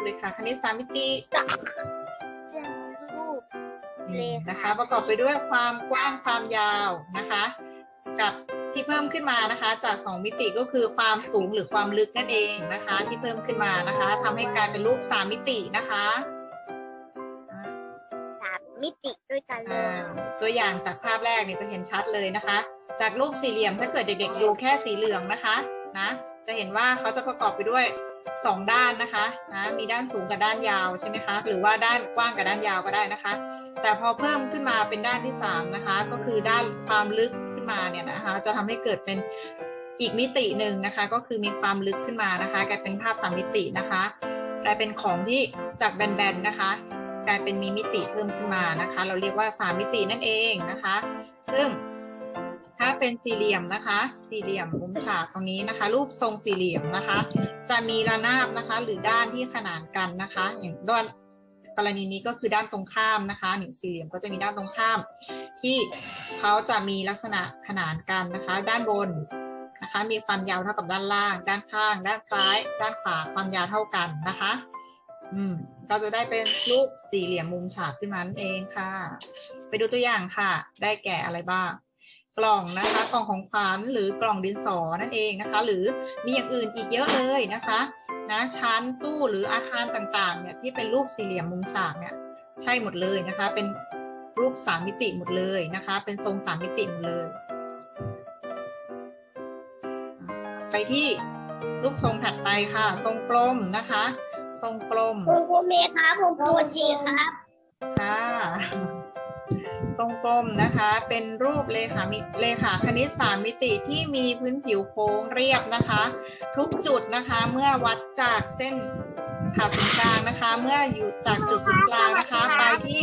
ปเลขาคณิตสามมิติเป็นรูปนี่นะคะ ประกอบไปด้วยความกว้างความยาวนะคะ กับที่เพิ่มขึ้นมานะคะ จาก 2 มิติก็คือความสูงหรือความลึกนั่นเองนะคะ ที่เพิ่มขึ้นมานะคะทำให้กลายเป็นรูป 3 มิตินะคะสามมิติด้วยกันเลอ่ายตัวอย่างจากภาพแรกเนี่ยจะเห็นชัดเลยนะคะ จากรูปสี่เหลี่ยมถ้าเกิดเด็กๆดูแค่สีเหลืองนะคะนะจะเห็นว่าเขาจะประกอบไปด้วย สองด้านนะคะนะมีด้านสูงกับด้านยาวใช่ไหมคะหรือว่าด้านกว้างกับด้านยาวก็ได้นะคะ แต่พอเพิ่มขึ้นมาเป็นด้านที่สามนะคะก็คือด้านความลึกขึ้นมาเนี่ยนะคะจะทำให้เกิดเป็นอีกมิติหนึ่งนะคะ ก็คือมีความลึกขึ้นมานะคะ กลายเป็นภาพสามมิตินะคะกลายเป็นของที่จากแบนๆนะคะ กลายเป็นมีมิติเพิ่มขึ้นมานะคะ เราเรียกว่าสามมิตินั่นเองนะคะ ซึ่ง เป็นสี่เหลี่ยมนะคะ สี่เหลี่ยมมุมฉากตรงนี้นะคะ รูปทรงสี่เหลี่ยมนะคะ จะมีระนาบนะคะ หรือด้านที่ขนานกันนะคะ อย่างด้านกรณีนี้ก็คือด้านตรงข้ามนะคะหนึ่งสี่เหลี่ยมก็จะมีด้านตรงข้าม ที่เขาจะมีลักษณะขนานกันนะคะ ด้านบนนะคะ มีความยาวเท่ากับด้านล่าง ด้านข้าง ด้านซ้าย ด้านขวาความยาวเท่ากันนะคะ อืมก็จะได้เป็นรูปสี่เหลี่ยมมุมฉากขึ้นมานั่นเองค่ะ ไปดูตัวอย่างค่ะ ได้แก่อะไรบ้าง กล่องนะคะกล่องของขวัญหรือกล่องดินสอนั่นเองนะคะ หรือมีอย่างอื่นอีกเยอะเลยนะคะนะชั้นตู้หรืออาคารต่างๆเนี่ยที่เป็นรูปสี่เหลี่ยมมุมฉากเนี่ยใช่หมดเลยนะคะ เป็นรูปสามมิติหมดเลยนะคะ เป็นทรงสามมิติหมดเลย ไปที่รูปทรงถัดไปค่ะ ทรงกลมนะคะ ทรงกลมคุณครูเมย์ครับผมตัวจีครับค่ะทรงก ลมนะคะ เป็นรูปเลขามิเลขาคณิตสามมิติที่มีพื้นผิวโค้งเรียบนะคะ ทุกจุดนะคะเมื่อวัดจากเส้นผ่าศูนย์กลางนะคะ เมื่ออยู่จากจุดศูนย์กลางนะคะ ไปที่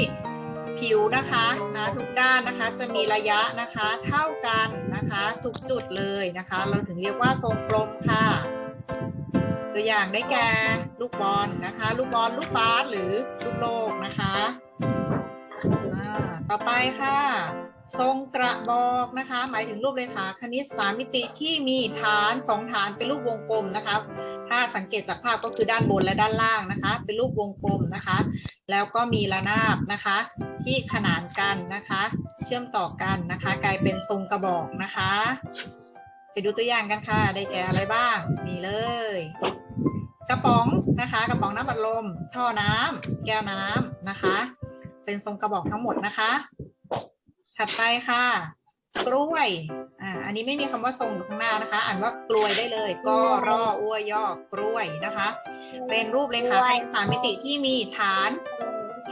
ผิวนะคะนะทุกด้านนะคะจะมีระยะนะคะเท่ากันนะคะ ทุกจุดเลยนะคะ เราถึงเรียกว่าทรงกลมค่ะ ตัวอย่างได้แก่ลูกบอลนะคะ ลูกบอลลูกบาสหรือลูกโลกนะคะ ต่อไปค่ะ ทรงกระบอกนะคะ หมายถึงรูปเลขาคณิตสามมิติที่มีฐานสองฐานเป็นรูปวงกลมนะคะ ถ้าสังเกตจากภาพก็คือด้านบนและด้านล่างนะคะ เป็นรูปวงกลมนะคะ แล้วก็มีระนาบนะคะ ที่ขนานกันนะคะ เชื่อมต่อกันนะคะ กลายเป็นทรงกระบอกนะคะ ไปดูตัวอย่างกันค่ะ ได้แก่อะไรบ้างนี่เลยกระป๋องนะคะ กระป๋องน้ำอัดลม ท่อน้ำแก้วน้ำนะคะ เป็นทรงกระบอกทั้งหมดนะคะ ถัดไปค่ะ กล้วยอ่าอันนี้ไม่มีคำว่าทรงอยู่ข้างหน้านะคะ อ่านว่ากลวยได้เลย ก็รออ้วยย่อกล้วยนะคะ เป็นรูปเลขาคณิตสามมิติที่มีฐาน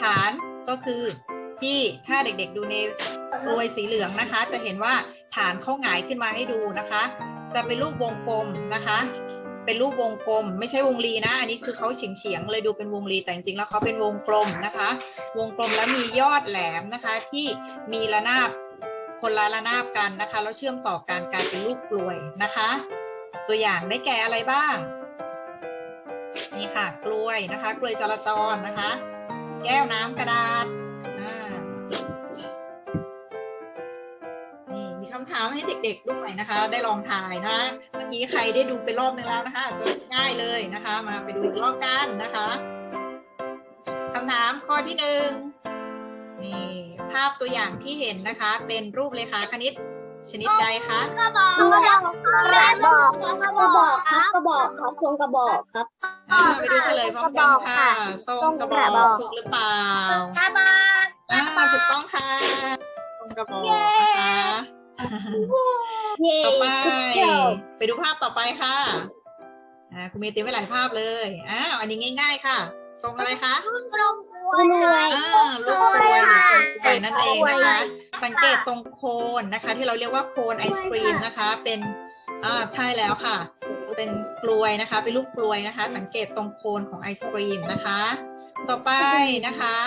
ฐานก็คือที่ถ้าเด็กๆดูในกลวยสีเหลืองนะคะ จะเห็นว่าฐานเขาหงายขึ้นมาให้ดูนะคะ จะเป็นรูปวงกลมนะคะ เป็นรูปวงกลม ไม่ใช่วงรีนะ อันนี้คือเขาเฉียงเฉียงๆเลยดูเป็นวงรีแต่จริงๆแล้วเขาเป็นวงกลมนะคะ วงกลมแล้วมียอดแหลมนะคะ ที่มีระนาบคนละระนาบกันนะคะ แล้วเชื่อมต่อกันกลายเป็นรูปกลวยนะคะ ตัวอย่างได้แก่อะไรบ้าง นี่ค่ะกล้วยนะคะ กล้วยจราจรนะคะ แก้วน้ำกระดาษามให้เด็กๆด้วยนะคะ ได้ลองถ่ายนะเมื่อกี้ใครได้ดูไปรอบนึงแล้วนะคะอาจจะง่ายเลยนะคะ มาไปดูอีกรอบกันนะคะคำถามข้อที่หนึ่งนี่ภาพตัวอย่างที่เห็นนะคะ เป็นรูปเลขาคณิตชนิดใดคะกระบอกกระบอกกระบอกครับกระบอกครับทรงกระบอกครับอ่าไปดูเฉลยพร้อมกันค่ะทรงกระบอกถูกหรือเปล่ากระบอกอ่าถูกต้องค่ะทรงกระบอกนะคะ เย้ต่อไปไปดูภาพต่อไปค่ะ อ่าคุณเมย์เตรียมไว้หลายภาพเลยอ้าวอันนี้ง่าย ๆ ค่ะ ทรงอะไรคะตรงกล้วยอ่าลูกกลวยหรือกลวยนั่นเองนะคะ สังเกตตรงโคนนะคะ ที่เราเรียกว่าโคนไอศครีมนะคะ เป็น อ่าใช่แล้วค่ะ เป็นกลวยนะคะ เป็นลูกกลวยนะคะ สังเกตตรงโคนของไอศครีมนะคะ ต่อไปนะคะ